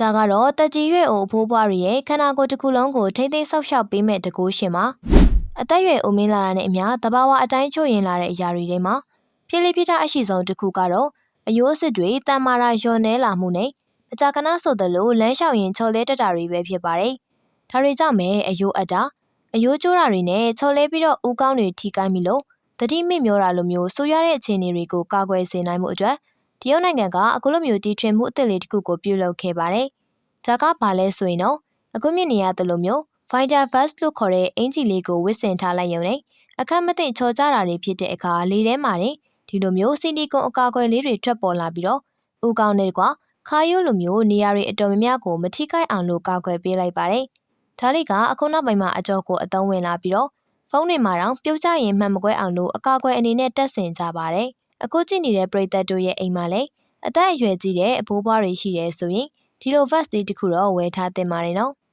ဒါကတော့တက်ကြီးရွယ်အိုအဖိုးဘွားတွေရဲ့ခန္ဓာကိုယ်တစ်ခုလုံးကိုထိမ့်သိမ်းဆောက်ရှောက်ပေးမဲ့တကူရှင်ပါအသက်အရွယ်အိုမင်းလာတာနဲ့အမျှတဘာဝအတိုင်းချို့ရင်လာတဲ့အရာတွေထဲမှာဖြစ်လိဖြစ်တာအရှိဆုံးတစ်ခုကတော့အယိုးအစ်စ်တွေတန်မာရာလျော်နေလာမှုနဲ့အကြကနာဆိုသလိုလမ်းလျှောက်ရင်ချော်လဲတက်တာတွေပဲဖြစ်ပါတယ်ဒါတွေကြောင့်ပဲအယိုးအတာအယိုးကျိုးတာတွေနဲ့ချော်လဲပြီးတော့ဦးကောင်းတွေထိကိုင်းပြီးလို့တတိမိမျောတာလိုမျိုးဆိုရတဲ့အခြေအနေတွေကိုကာကွယ်စေနိုင်မှုအတွက် တရုတ်နိုင်ငံကအခုလိုမျိုးတီထွင်မှုအသစ်လေးတစ်ခုကိုပြုလုပ်ခဲ့ပါတယ်။ဒါကဘာလဲဆိုရင်တော့အခုမြင်နေရတယ်လို့မျိုး Fighter Vest လို့ခေါ်တဲ့အင်ဂျီလေးကိုဝစ်ဆင်ထားလိုက်ရုံနဲ့အခက်မသိချော်ကြတာတွေဖြစ်တဲ့အခါလေးထဲမှာတင်ဒီလိုမျိုးစီလီကွန်အကာအကွယ်လေးတွေထွက်ပေါ်လာပြီးတော့ဦးကောင်းတဲ့ကွာခါယိုးလိုမျိုးနေရာတွေအတော်များများကိုမထိခိုက်အောင်လို့ကာကွယ်ပေးလိုက်ပါတယ်။ဒါလေးကအခုနောက်ပိုင်းမှာအကြောကိုအသုံးဝင်လာပြီးတော့ဖုန်းတွေမှာတော့ပြုတ်ကျရင်မှန်မကွဲအောင်လို့အကာအကွယ်အနေနဲ့တက်ဆင်ကြပါတယ်။ အခုကြည့်နေတဲ့ပရိသတ်တို့ရဲ့အိမ်မှာလည်းအသက်အရွယ်ကြီးတဲ့အဖိုးဘွားတွေရှိတယ်ဆိုရင်ဒီလို vest လေးတစ်ခုတော့ဝယ်ထားသင့်ပါတယ်နော်။